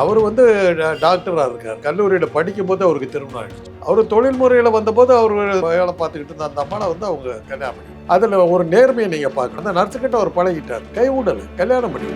அவர் வந்து டாக்டராக இருக்கார். கல்லூரியில் படிக்கும்போது அவருக்கு திருமணம் ஆகிடுச்சு அவர் தொழில் முறையில் வந்தபோது அவர் வேலை பார்த்துக்கிட்டு இருந்த அந்த அம்மாவை வந்து அவங்க கல்யாணம் பண்ணி அதில் ஒரு நேர்மையை நீங்கள் பார்க்கணும். அந்த நர்ஸுக்கிட்ட அவர் பழகிட்டார். கைவிடலை கல்யாணம் பண்ணி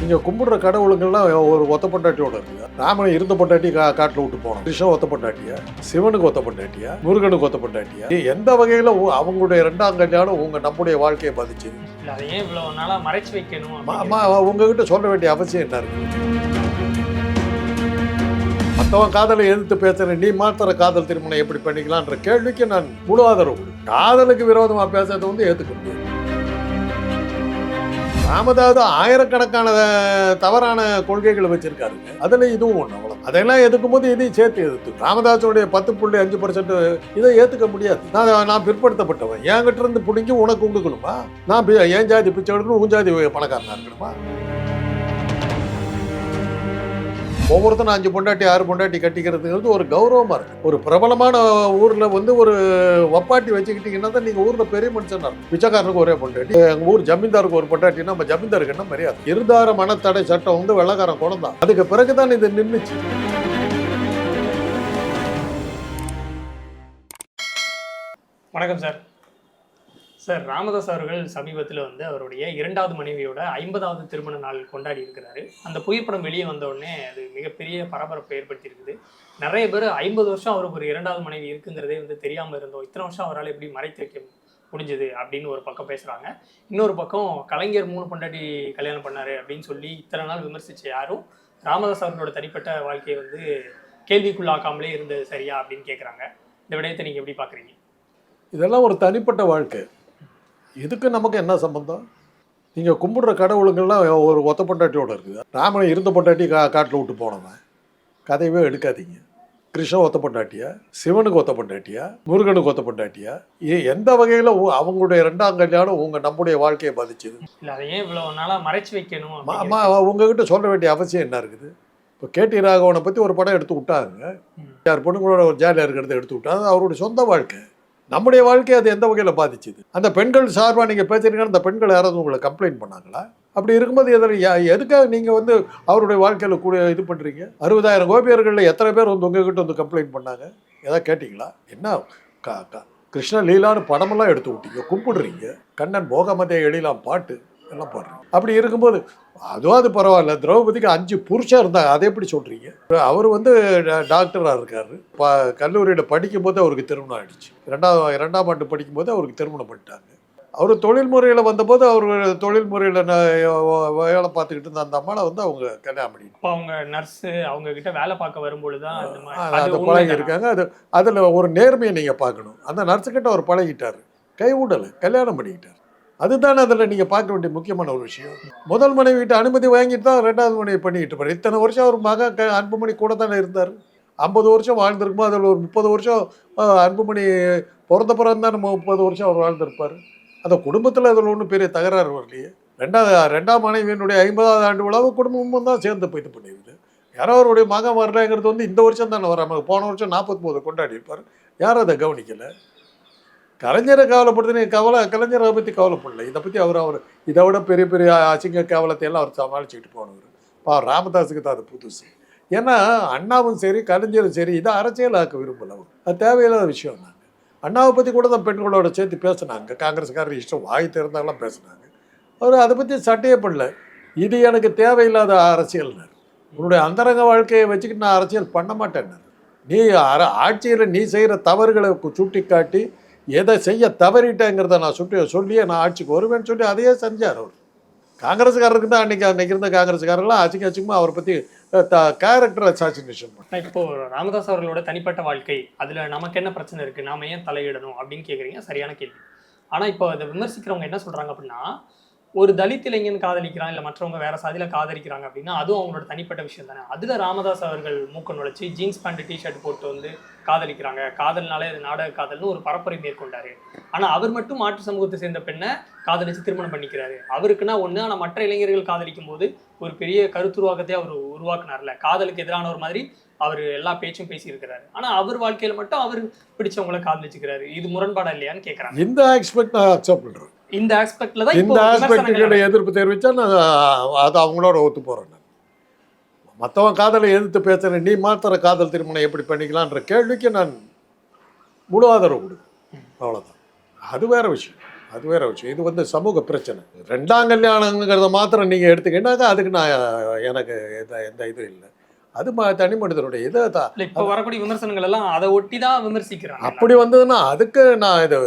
நீங்கள் கும்பிடுற கடவுளுங்கள்லாம் ஒரு ஒத்த பொண்டாட்டியோட இருக்கு ராமனை இருந்த பொண்டாட்டி கா காட்டில் விட்டு போனோம். கிருஷ்ணன் ஒத்த பொண்டாட்டியா? சிவனுக்கு ஒத்த பொண்டாட்டியா? முருகனுக்கு ஒத்த பொண்டாட்டியா? எந்த வகையில் அவங்களுடைய ரெண்டாம் கல்யாணம் உங்கள் நம்முடைய வாழ்க்கையை பாதிச்சு இல்ல அதை ஏன் இவ்வளவு நாளா மறைச்சு வைக்கணும் மா- அப்படிங்கிறது. மா- உங்ககிட்ட சொல்ல வேண்டிய அவசியம் என்ன இருக்கு மற்றவன் காதலை எதிர்த்து பேசுறேன் நீ மாத்திர காதல் திருமணம் எப்படி பண்ணிக்கலான்ற கேள்விக்கு நான் முழு ஆதரவு காதலுக்கு விரோதமா பேசுறதை வந்து ஏத்துக்க முடியாது ராமதாஸ் ஆயிரக்கணக்கான தவறான கொள்கைகளை வச்சிருக்காருங்க. அதுல இதுவும் ஒண்ணு அவ்வளவு அதெல்லாம் எதுக்கும் போது இதையும் சேர்த்து எதிர்த்து. ராமதாஸோடைய பத்து புள்ளி அஞ்சு பர்சன்ட் இதை ஏத்துக்க முடியாது. நான் நான் பிற்படுத்தப்பட்டவன். என்கிட்ட இருந்து பிடிங்கி உனக்கு கொடுக்கணுமா நான் என் ஜாதி பிச்சை எடுக்கணும் உன் ஜாதி பணக்காரனா இருக்கணுமா? ஒவ்வொருத்தரும் அஞ்சு பொண்டாட்டி ஆறு பொண்டாட்டி கட்டிக்கிறதுங்கிறது ஒரு கௌரவமாக இருக்குது ஒரு பிரபலமான ஊரில் வந்து ஒரு வப்பாட்டி வச்சுக்கிட்டீங்கன்னா தான் நீங்கள் ஊரில் பெரிய மனுஷனாக இருக்கும். பிச்சைக்காரனுக்கு ஒரே பொண்டாட்டி. எங்கள் ஊர் ஜமீன்தாருக்கு ஒரு பொண்டாட்டின்னா நம்ம ஜமீன்தாருக்கு என்ன மரியாதை? இருதார மனத்தடை சட்டம் வந்து வெள்ளக்காரன் குணம் அதுக்கு பிறகு தான் இது நின்றுச்சு வணக்கம் சார். சார் ராமதாஸ் அவர்கள் சமீபத்தில் வந்து அவருடைய இரண்டாவது மனைவியோட ஐம்பதாவது திருமண நாள் கொண்டாடி இருக்கிறாரு. அந்த புகைப்படம் வெளியே வந்தோடனே அது மிகப்பெரிய பரபரப்பை ஏற்படுத்தி இருக்குது நிறைய பேர் ஐம்பது வருஷம் அவருக்கு ஒரு இரண்டாவது மனைவி இருக்குங்கிறதே வந்து தெரியாமல் இருந்தோம். இத்தனை வருஷம் அவரால் எப்படி மறைத்து வைக்க முடிஞ்சது அப்படின்னு ஒரு பக்கம் பேசுகிறாங்க இன்னொரு பக்கம் கலைஞர் மூணு பொண்டாட்டி கல்யாணம் பண்ணார் அப்படின்னு சொல்லி இத்தனை நாள் விமர்சித்த யாரும் ராமதாஸ் அவர்களோட தனிப்பட்ட வாழ்க்கையை வந்து கேள்விக்குள்ளாக்காமலே இருந்தது சரியா அப்படின்னு கேட்குறாங்க இந்த விடயத்தை நீங்கள் எப்படி பார்க்குறீங்க இதெல்லாம் ஒரு தனிப்பட்ட வாழ்க்கை. இதுக்கு நமக்கு என்ன சம்பந்தம்? நீங்கள் கும்பிடுற கடவுளுங்கள்லாம் ஒரு ஒத்த பொண்டாட்டியோட இருக்குது. ராமன் இருந்த பொண்டாட்டி கா காட்டில் விட்டு போனவன். கதையவே எடுக்காதீங்க. கிருஷ்ணன் ஒத்த பொண்டாட்டியா? சிவனுக்கு ஒத்த பொண்டாட்டியா? முருகனுக்கு ஒத்த பொண்டாட்டியா? எந்த வகையில் அவங்களுடைய ரெண்டாம் கல்யாணம் உங்கள் நம்முடைய வாழ்க்கையை பாதிச்சுது? இல்ல அதை ஏன் இவ்வளவு நாளா மறைச்சு வைக்கணும் உங்ககிட்ட சொல்ல வேண்டிய அவசியம் என்ன இருக்குது? இப்போ கேடி ராகவனை பற்றி ஒரு படம் எடுத்து விட்டாங்க. யார் பொண்ணுங்களோட ஒரு ஜாலியாக இருக்கிறத எடுத்து விட்டாங்க. அவருடைய சொந்த வாழ்க்கை. நம்முடைய வாழ்க்கையை அது எந்த வகையில் பாதிச்சுது? அந்த பெண்கள் சார்பாக நீங்கள் பேசுறீங்கன்னா அந்த பெண்கள் யாராவது உங்களை கம்ப்ளைண்ட் பண்ணாங்களா? அப்படி இருக்கும்போது எதில் எதுக்காக நீங்கள் வந்து அவருடைய வாழ்க்கையில் கூட இது பண்ணுறீங்க அறுபதாயிரம் கோபியர்களில் எத்தனை பேர் வந்து உங்ககிட்ட வந்து கம்ப்ளைண்ட் பண்ணாங்க? எதாவது கேட்டிங்களா? என்ன? கா கிருஷ்ண லீலான்னு படமெல்லாம் எடுத்து விட்டீங்க கும்பிடுறீங்க கண்ணன் போகமதே எழிலாம் பாட்டு எல்லாம் பாடுறீங்க. அப்படி இருக்கும்போது அதுவும் அது பரவாயில்ல. திரௌபதிக்கு அஞ்சு புருஷன் இருந்தாங்க. அதை எப்படி சொல்கிறீங்க அவர் வந்து டாக்டராக இருக்கார். ப கல்லூரியில் படிக்கும்போது அவருக்கு திருமணம் ஆயிடுச்சு. ரெண்டாம் இரண்டாம் ஆண்டு படிக்கும்போது அவருக்கு திருமணம் பண்ணிட்டாங்க. அவர் தொழில் முறையில் வந்தபோது அவர் தொழில் முறையில் வேலை பார்த்துக்கிட்டு இருந்த அந்த அம்மாவை வந்து அவங்க கல்யாணம் பண்ணி அப்ப அவங்க நர்ஸ் அவங்க கிட்ட வேலை பார்க்க வரும்பொழுதுதான் அந்த மாதிரி அது? பழகி இருக்காங்க. அது அதில் ஒரு நேர்மையை நீங்கள் பார்க்கணும். அந்த நர்ஸுக்கிட்ட அவர் பழகிட்டார். கை விடலை கல்யாணம் பண்ணிக்கிட்டார். அதுதானே அதில் நீங்கள் பார்க்க வேண்டிய முக்கியமான ஒரு விஷயம். முதல் மனைவிட்ட அனுமதி வாங்கிட்டு தான் ரெண்டாவது மனைவி பண்ணிக்கிட்டு இருப்பார். இத்தனை வருஷம் அவர் மக க அன்புமணி கூட தானே இருந்தார். ஐம்பது வருஷம் வாழ்ந்திருக்குமோ அதில் ஒரு முப்பது வருஷம் அன்புமணி பிறந்த பிறகு தான் நம்ம முப்பது வருஷம் அவர் வாழ்ந்திருப்பார். அந்த குடும்பத்தில் அதில் ஒன்றும் பெரிய தகராறு வரலையே. ரெண்டாவது ரெண்டாம் மனைவியினுடைய ஐம்பதாவது ஆண்டு விழாவை குடும்பமும் தான் சேர்ந்து போய் இது பண்ணிடுது யாரோ அவருடைய மகன் வரலைங்கிறது வந்து இந்த வருஷம் தானே வராமல் போன வருஷம் நாற்பத்தி கொண்டாடி இருப்பார் யாரும் அதை கவனிக்கலை. கலைஞரை கவலைப்படுத்தி கவலை கலைஞரை பற்றி கவலைப்படல. இதை பற்றி அவர் அவர் இதை விட பெரிய பெரிய அசிங்க கேவலத்தை எல்லாம் அவர் சமாளிச்சுக்கிட்டு போனவர். பா ராமதாஸுக்கு தான் அது புதுசு. ஏன்னா அண்ணாவும் சரி கலைஞரும் சரி இதை அரசியலாக்க விரும்பல அவர். அது தேவையில்லாத விஷயம் நாங்கள் அண்ணாவை பற்றி கூட தான் பெண்களோட சேர்த்து பேசினாங்க. காங்கிரஸ்காரர் இஷ்டம் வாய் திறந்தாலாம் பேசினாங்க. அவர் அதை பற்றி சட்டையே பண்ணல இது எனக்கு தேவையில்லாத அரசியல்னார். உன்னுடைய அந்தரங்க வாழ்க்கையை வச்சுக்கிட்டு நான் அரசியல் பண்ண மாட்டேன்னார். நீ அர ஆட்சியில் நீ செய்கிற தவறுகளை சுட்டி காட்டி எதை செய்ய தவறிட்டேங்கிறத நான் சுட்டி சொல்லியே நான் ஆட்சிக்கு வருவேன்னு சொல்லி அதையே செஞ்சார் அவர். காங்கிரஸ்காரருக்கு தான் அன்றைக்கி அன்றைக்கி இருந்த காங்கிரஸ்காரங்களாம் அச்சுக்கு அச்சிங்கமாக அவரை பற்றி கேரக்டர் அசாசினேஷன் பண்ண இப்போ ராமதாஸ் அவர்களோட தனிப்பட்ட வாழ்க்கை அதில் நமக்கு என்ன பிரச்சனை இருக்குது நாம ஏன் தலையிடணும் அப்படின்னு கேட்குறீங்க சரியான கேள்வி. ஆனால் இப்போ அதை விமர்சிக்கிறவங்க என்ன சொல்கிறாங்க அப்படின்னா ஒரு தலித் இளைஞன் காதலிக்கிறான் இல்லை மற்றவங்க வேற சாதியில் காதலிக்கிறாங்க அப்படின்னா அதுவும் அவங்களோட தனிப்பட்ட விஷயம் தானே. அதில் ராமதாஸ் அவர்கள் மூக்க நுழைச்சி ஜீன்ஸ் பேண்ட் டிஷர்ட் போட்டு வந்து காதலிக்கிறாங்க. காதல்னாலே அது நாடக காதல்னு ஒரு பரப்புரை மேற்கொண்டாரு. ஆனால் அவர் மட்டும் மாற்று சமூகத்தை சேர்ந்த பெண்ணை காதலிச்சு திருமணம் பண்ணிக்கிறாரு. அவருக்குன்னா ஒன்று ஆனால் மற்ற இளைஞர்கள் காதலிக்கும் போது ஒரு பெரிய கருத்துருவாக்கத்தை அவர் உருவாக்குனார்ல. காதலுக்கு எதிரான ஒரு மாதிரி அவர் எல்லா பேச்சும் பேசியிருக்கிறாரு. ஆனால் அவர் வாழ்க்கையில மட்டும் அவர் பிடிச்சவங்களை காதலிச்சுக்கிறாரு. இது முரண்பாடா இல்லையான்னு கேட்குறாங்க இந்த எக்ஸ்பெக்ட் நான் அக்செப்ட் பண்ணுறேன் இந்த ஆஸ்பெக்ட்ல தான் இந்த ஆஸ்பெக்டுகளை எதிர்ப்பு தெரிவித்தா நான் அது அவங்களோட ஒத்து போகிறேன் மற்றவன் காதலை எதிர்த்து பேசுகிற நீ மாத்திர காதல் திருமணம் எப்படி பண்ணிக்கலான்ற கேள்விக்கு நான் முழு ஆதரவு கொடுக்கும் அவ்வளோதான் அது வேற விஷயம். அது வேற விஷயம். இது வந்து சமூக பிரச்சனை. ரெண்டாம் கல்யாணங்கிறத மாத்திரம் நீங்கள் எடுத்துக்கிட்டாக்கா அதுக்கு நான் எனக்கு எந்த எந்த இதுவும் இல்லை. அது தனி மனிதனுடைய இதை தான் இப்ப வரக்கூடிய விமர்சனங்கள் எல்லாம் அதை ஒட்டி தான் விமர்சிக்கிறாங்க. அப்படி வந்ததுன்னா அதுக்கு நான் இது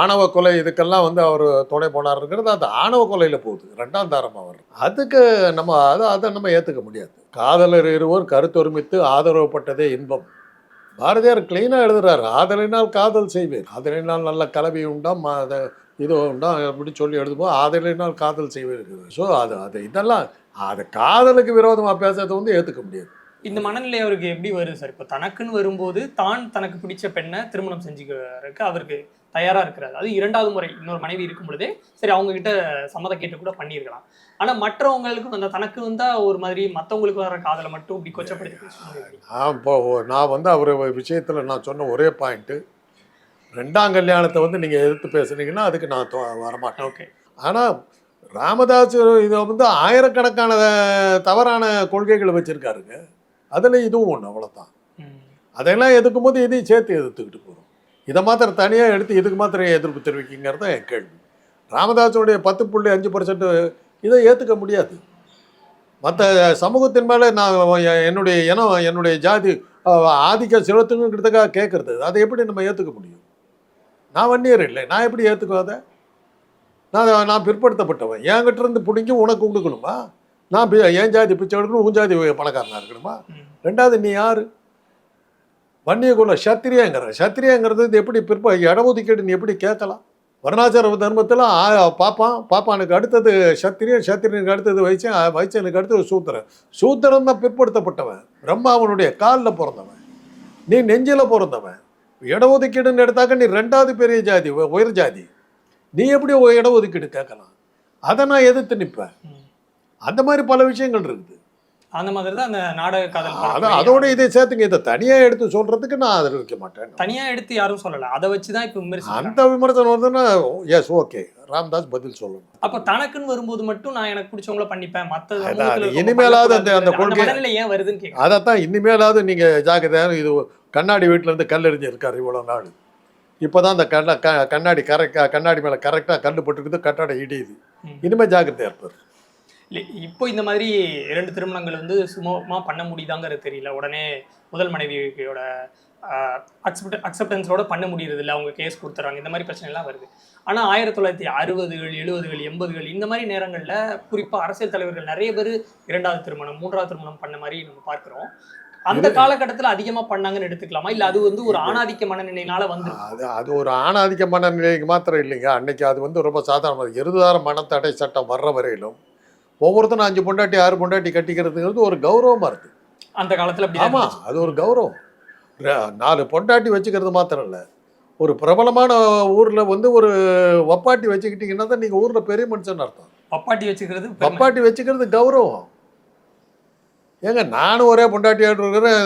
ஆணவ கொலை இதுக்கெல்லாம் வந்து அவர் துணை போனாருங்கிறது அந்த ஆணவ கொலையில் போகுது. ரெண்டாம் தாரமாக வரும் அதுக்கு நம்ம அதை அதை நம்ம ஏற்றுக்க முடியாது. காதலர் இருவர் கருத்தொருமித்து ஆதரவுப்பட்டதே இன்பம். பாரதியார் கிளீனாக எழுதுறாரு ஆதலினால் காதல் செய்வேன். ஆதலினால் நல்ல கலவி உண்டாம் இது உண்டாம் அப்படி சொல்லி எழுதும்போது ஆதலினால் காதல் செய்வேன். ஸோ அது அது இதெல்லாம் அது காதலுக்கு விரோதமாக பேசுறதை வந்து ஏற்றுக்க முடியாது. இந்த மனநிலை அவருக்கு எப்படி வருது சார்? இப்போ தனக்குன்னு வரும்போது தான் தனக்கு பிடிச்ச பெண்ணை திருமணம் செஞ்சுக்கிறதுக்கு அவருக்கு தயாரா இருக்கிறாரு. அது இரண்டாவது முறை இன்னொரு மனைவி இருக்கும் பொழுதே சரி அவங்க கிட்ட சம்மதம் கேட்டு கூட பண்ணியிருக்கலாம். ஆனா மற்றவங்களுக்கு வந்த தனக்கு வந்தா ஒரு மாதிரி மத்தவங்களுக்கு வர காதலை மட்டும் இப்படி கொச்சப்படுத்தி நான் இப்போ நான் வந்து அவர் விஷயத்தில் நான் சொன்ன ஒரே பாயிண்ட்டு ரெண்டாம் கல்யாணத்தை வந்து நீங்கள் எதிர்த்து பேசுனீங்கன்னா அதுக்கு நான் வரமாட்டேன். ஓகே. ஆனால் ராமதாஸ் இதை வந்து ஆயிரக்கணக்கான தவறான கொள்கைகளை வச்சுருக்காருங்க. அதில் இதுவும் ஒன்று அவ்வளோதான் அதெல்லாம் எதிர்க்கும் போது இதையும் சேர்த்து எதிர்த்துக்கிட்டு போகிறோம் இதை மாத்திரம் தனியாக எடுத்து இதுக்கு மாத்திரம் எதிர்ப்பு தெரிவிக்கிங்கிறது தான் என் கேள்வி. ராமதாஸுடைய பத்து புள்ளி அஞ்சு பர்சன்ட் இதை ஏற்றுக்க முடியாது. மற்ற சமூகத்தின் மேலே நான் என்னுடைய இனம் என்னுடைய ஜாதி அஹ், ஆதிக்கம் செலுத்துங்கிறதுக்காக கேட்குறது அதை எப்படி நம்ம ஏற்றுக்க முடியும்? நான் வன்னியர் இல்லை. நான் எப்படி ஏற்றுக்குவேன் அதை? நான் நான் பிற்படுத்தப்பட்டவன். என்கிட்ட இருந்து பிடிங்கி உனக்கு கொடுக்கணுமா நான் என் ஜாதி பிச்சை எடுக்கணும் உன் ஜாதி பணக்காரனா இருக்கணுமா. ரெண்டாவது நீ யாரு? வன்னிய குல சத்திரியங்கிற சத்திரியங்கிறது இது எப்படி பிற்ப இடஒதுக்கீடு நீ எப்படி கேட்கலாம்? வர்ணாச்சார தர்மத்தில் பாப்பான் பாப்பானுக்கு அடுத்தது சத்திரியன் சத்திரியனுக்கு அடுத்தது வைச்சன் வைச்சனுக்கு அடுத்தது சூத்திரன். சூத்திரன் தான் பிற்படுத்தப்பட்டவன். பிரம்மாவனுடைய காலில் பிறந்தவன். நீ நெஞ்சில் பிறந்தவன். இடஒதுக்கீடுன்னு எடுத்தாக்க நீ ரெண்டாவது பெரிய ஜாதி உயர் ஜாதி. நீ எப்படி இடஒதுக்கீடு கேட்கலாம்? அதை நான் எதிர்த்து நிற்பேன். அந்த மாதிரி பல விஷயங்கள் இருக்குது. அந்த மாதிரி தான் அந்த நாடக காதல் அதான். அதோட இதை சேர்த்துங்க. இதை தனியாக எடுத்து சொல்கிறதுக்கு நான் அதை வைக்க மாட்டேன். தனியா எடுத்து யாரும் சொல்லல. அதை வச்சுதான் இப்ப விமர்சிக்கிறாங்க. அந்த விமர்சனம் வருதுன்னா எஸ் ஓகே ராம்தாஸ் பதில் சொல்லணும். அப்ப தனக்குன்னு வரும்போது மட்டும் நான் எனக்கு பிடிச்சவங்கள பண்ணிப்பேன். இருக்கவங்க இனிமேலாவது அந்த- அந்த. கொள்கை- ஏன் வருதுன்னு கேட்க அதைத்தான் இனிமேலாவது நீங்கள் ஜாக்கிரதையாக இது கண்ணாடி வீட்டில் இருந்து கல் எறிஞ்சிருக்காரு இவ்வளோ நாள். இப்போ தான் அந்த கண்ண கண்ணாடி கரெக்டாக கண்ணாடி மேலே கரெக்டாக கல் போட்டுருக்குது கட்டடை இடியுது. இனிமேல் ஜாக்கிரதையாக இருப்பார். இல்ல, இப்போ இந்த மாதிரி இரண்டு திருமணங்கள் வந்து சுமூகமா பண்ண முடியுதாங்கிறது தெரியல. உடனே முதல் மனைவியோட அக்செப்ட் அக்செப்டன்ஸோட பண்ண முடியறது இல்ல அவங்க கேஸ் கொடுத்துறாங்க. இந்த மாதிரி பிரச்சனை எல்லாம் வருது. ஆனா ஆயிரத்தி தொள்ளாயிரத்தி அறுபதுகள் எழுபதுகள் எண்பதுகள் இந்த மாதிரி நேரங்கள்ல குறிப்பா அரசியல் தலைவர்கள் நிறைய பேர் இரண்டாவது திருமணம் மூன்றாவது திருமணம் பண்ண மாதிரி நம்ம பார்க்கிறோம். அந்த காலகட்டத்துல அதிகமா பண்ணாங்கன்னு எடுத்துக்கலாமா? இல்ல அது வந்து ஒரு ஆணாதிக்க மனநிலையினால வந்து அது அது ஒரு ஆணாதிக்க மனநிலைக்கு மாத்திரம் இல்லைங்க. அன்னைக்கு அது வந்து ரொம்ப சாதாரண இருதார மனத்தடை சட்டம் வர்ற வரையிலும் ஒவ்வொருத்தரும் அஞ்சு பொண்டாட்டி ஆறு பொண்டாட்டி கட்டிக்கிறதுங்கிறது ஒரு கௌரவமாக இருக்குது அந்த காலத்துல அப்படி ஆமா அது ஒரு கௌரவம். நாலு பொண்டாட்டி வச்சுக்கிறது மாத்திரம் இல்லை. ஒரு பிரபலமான ஊரில் வந்து ஒரு வப்பாட்டி வச்சுக்கிட்டீங்கன்னா தான் நீங்கள் ஊரில் பெரிய மனுஷன் அர்த்தம். பப்பாட்டி வச்சுக்கிறது. வப்பாட்டி வச்சுக்கிறது கௌரவம். ஏங்க நானும் ஒரே பொண்டாட்டியாட்டு இருக்கிறேன்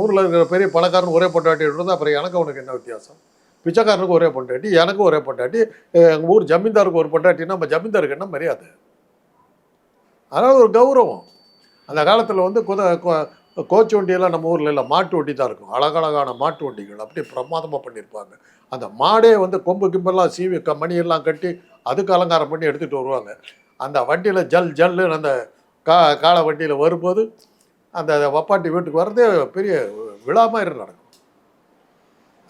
ஊரில் இருக்கிற பெரிய பணக்காரன் ஒரே பொண்டாட்டி இருந்தால் அப்புறம் எனக்கு அவனுக்கு என்ன வித்தியாசம்? பிச்சைக்காரனுக்கு ஒரே பொண்டாட்டி எனக்கும் ஒரே பொண்டாட்டி எங்கள் ஊர் ஜமீன்தாருக்கு ஒரு பொண்டாட்டின்னா நம்ம ஜமீன்தாருக்கு என்ன மரியாதை? அதனால் ஒரு கௌரவம். அந்த காலத்தில் வந்து குத கொ- கோச்சு வண்டியெல்லாம் நம்ம ஊரில் இல்லை மாட்டு வண்டி தான் இருக்கும். அழகழகான மாட்டு வண்டிகள் அப்படியே பிரமாதமாக பண்ணியிருப்பாங்க அந்த மாடே வந்து கொம்பு கிம்பெல்லாம் சீவி க மணியெல்லாம் கட்டி அதுக்கு அலங்காரம் பண்ணி எடுத்துகிட்டு வருவாங்க. அந்த வண்டியில் ஜல் ஜல்லுன்னு அந்த கா காளை வண்டியில் வரும்போது அந்த வப்பாட்டி வீட்டுக்கு வர்றதே பெரிய விழா மாதிரி நடக்கும்.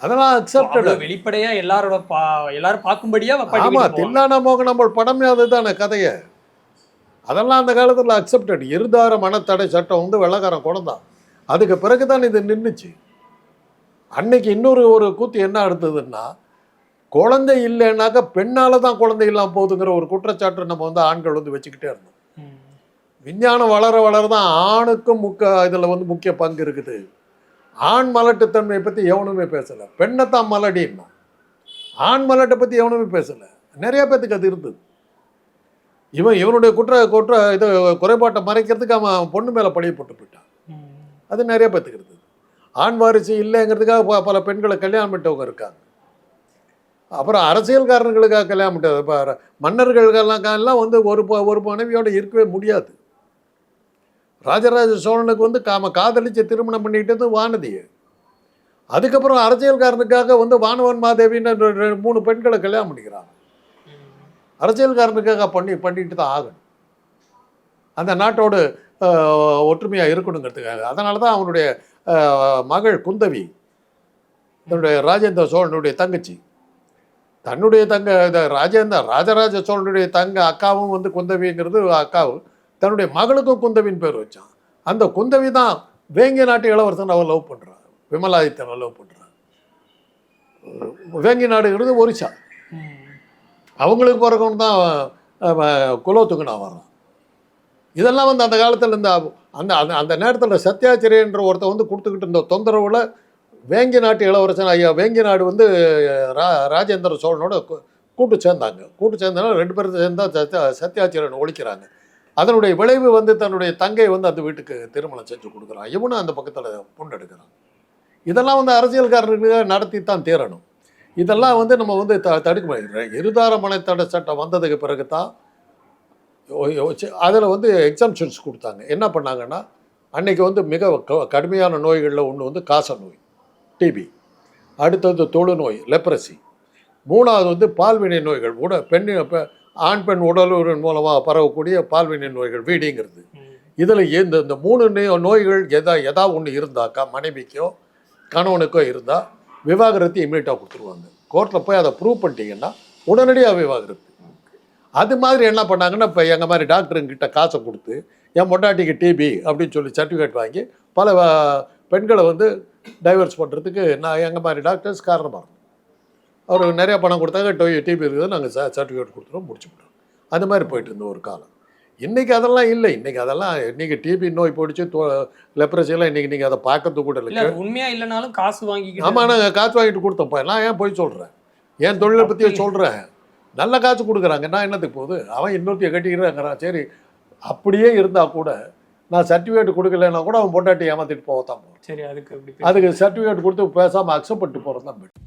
அதெல்லாம் அக்செப்டட் அவ்வளவு வெளிப்படையா எல்லாரோட பா எல்லாரும் பார்க்கும்படியா வப்பாட்டி ஆமா வீட்டுக்கு போவாங்க. தில்லானா மோகனம்பள் படமே அதுதானே கதையை. அதெல்லாம் அந்த காலத்தில் அக்செப்டட் இருதார மனத்தடை சட்டம் வந்து வெள்ளக்காரன் குழந்தான் அதுக்கு பிறகு தான் இது நின்றுச்சு அன்னைக்கு இன்னொரு ஒரு கூத்து என்ன அடுத்ததுன்னா குழந்தை இல்லைன்னாக்கா பெண்ணால் தான் குழந்தை இல்லாமல் போகுதுங்கிற ஒரு குற்றச்சாட்டு நம்ம வந்து ஆண்கள் வந்து வச்சுக்கிட்டே இருந்தோம். விஞ்ஞானம் வளர வளர தான் ஆணுக்கும் முக்க இதில் வந்து முக்கிய பங்கு இருக்குது. ஆண் மலட்டுத்தன்மையை பற்றி எவனுமே பேசலை. பெண்ணை தான் மலடின்னா ஆண் மலட்டை பற்றி எவனுமே பேசலை. நிறைய பேத்துக்கு அது இருந்தது. இவன் இவனுடைய குற்ற குற்ற இது குறைபாட்டை மறைக்கிறதுக்கு அவன் பொண்ணு மேலே பழிய போட்டு போயிட்டான். அது நிறைய பேத்துக்கிறது ஆண் வாரிசு இல்லைங்கிறதுக்காக ப- பல பெண்களை கல்யாணம் பண்ணிட்டவங்க இருக்காங்க. அப்புறம் அரசியல்காரர்களுக்காக கல்யாணம் பண்ணிட்டது. இப்போ மன்னர்களுக்கெல்லாம் எல்லாம் வந்து ஒரு ப- ஒரு மனைவியோடு இருக்கவே முடியாது. ராஜராஜ சோழனுக்கு வந்து காம காதலிச்சு திருமணம் பண்ணிக்கிட்டது வானதியை அதுக்கப்புறம் அரசியல்காரனுக்காக வந்து வானவன் மாதேவின்னு மூணு பெண்களை கல்யாணம் பண்ணிக்கிறாங்க. அரசியல்காரனுக்காக பண்ணி பண்ணிட்டு தான் ஆகணும். அந்த நாட்டோடு ஒற்றுமையாக இருக்கணுங்கிறதுக்காக. அதனால தான் அவனுடைய மகள் குந்தவி தன்னுடைய ராஜேந்திர சோழனுடைய தங்கச்சி. தன்னுடைய தங்க இந்த ராஜேந்திர ராஜராஜ சோழனுடைய தங்க அக்காவும் வந்து குந்தவிங்கிறது அக்காவும் தன்னுடைய மகளுக்கும் குந்தவின் பேர் வச்சான். அந்த குந்தவி தான் வேங்கிய நாட்டு இளவரசன் அவள் லவ் பண்ணுறான் விமலாதித்தன் லவ் பண்ணுறான் வேங்கி நாடுங்கிறது ஒரிசா. ம். அவங்களுக்கு பிறகு தான் குலோத்துக்குனா வர்றான். இதெல்லாம் வந்து அந்த காலத்தில் இந்த அந்த அந்த அந்த நேரத்தில் சத்யாச்சிரியன்ற ஒருத்தன் வந்து கொடுத்துக்கிட்டு இருந்த தொந்தரவில் வேங்கி நாட்டு இளவரசன் ஐயா வேங்கி நாடு வந்து ரா ராஜேந்திர சோழனோட கூட்டு சேர்ந்தாங்க. கூட்டு சேர்ந்தனால ரெண்டு பேரும் சேர்ந்தா சத்யா சத்யாச்சிரியன் ஒழிக்கிறாங்க. அதனுடைய விளைவு வந்து தன்னுடைய தங்கை வந்து அந்த வீட்டுக்கு திருமணம் செஞ்சு கொடுக்குறான். இவனும் அந்த பக்கத்தில் பொண்ணு எடுக்கிறான் இதெல்லாம் வந்து அரசியல்காரர்களுக்கு நடத்தி தான் தீரணும். இதெல்லாம் வந்து நம்ம வந்து த தடுக்க முடியாது இருதார மனைத்தடை சட்டம் வந்ததுக்கு பிறகு தான் அதில் வந்து எக்ஸாம்ஷன்ஸ் கொடுத்தாங்க. என்ன பண்ணாங்கன்னா அன்னைக்கு வந்து மிக க- கடுமையான நோய்களில் ஒன்று வந்து காச நோய் டிபி அடுத்தது தொழுநோய் லெப்ரசி மூணாவது வந்து பால்வினை நோய்கள். உட பெண் ஆண் பெண் உடலுறவின் மூலமாக பரவக்கூடிய பால்வினை நோய்கள் வீடிங்கிறது. இதில் இந்த இந்த மூணு நோய்- நோய்கள் எதா எதா ஒன்று இருந்தாக்கா மனைவிக்கோ கணவனுக்கோ இருந்தால் விவாகரத்து இமீடியட்டாக கொடுத்துருவாங்க. கோர்ட்டில் போய் அதை ப்ரூவ் பண்ணிட்டீங்கன்னா உடனடியாக விவாகரத்து. அது மாதிரி என்ன பண்ணாங்கன்னா இப்போ எங்கள் மாதிரி டாக்டருங்கிட்ட காசை கொடுத்து என் பொண்டாட்டிக்கு டிபி அப்படின்னு சொல்லி சர்டிஃபிகேட் வாங்கி பல பெண்களை வந்து டைவர்ஸ் பண்ணுறதுக்கு நான் எங்கள் மாதிரி டாக்டர்ஸ் காரணமாக அவருக்கு நிறையா பணம் கொடுத்தாங்க டிபி இருக்குது நாங்கள் சர்டிஃபிகேட் கொடுத்துருவோம் முடிச்சு விட்றோம் அந்த மாதிரி போயிட்டு இருந்தோம் ஒரு காலம். இன்றைக்கி அதெல்லாம் இல்லை. இன்றைக்கி அதெல்லாம் இன்றைக்கி டிபி நோய் பிடிச்சி லெப்ரஸியெல்லாம் இன்றைக்கி நீங்கள் அதை பார்க்கறது கூட இல்ல இல்லை அது உண்மையா இல்லைனாலும் காசு வாங்கிக்கிட்டு ஆமாம் நாங்கள் காசு வாங்கிட்டு கொடுத்தோம்ப்பா நான் ஏன் போய் சொல்கிறேன் என் தொழிலை பற்றியே சொல்கிறேன் நல்ல காசு கொடுக்குறாங்க. நான் என்னத்துக்கு போகுது? அவன் இன்னொருத்தைய கட்டிக்கிறாங்கிறான். சரி அப்படியே இருந்தால் கூட நான் சர்டிஃபிகேட் கொடுக்கலன்னா கூட அவன் பொண்டாட்டி ஏமாத்திட்டு போகத்தான் போகிறான் சரி அதுக்கு அதுக்கு சர்டிஃபிகேட் கொடுத்து பேசாமல் அக்செப்ட் பண்ணிட்டு போகிறது தான் better.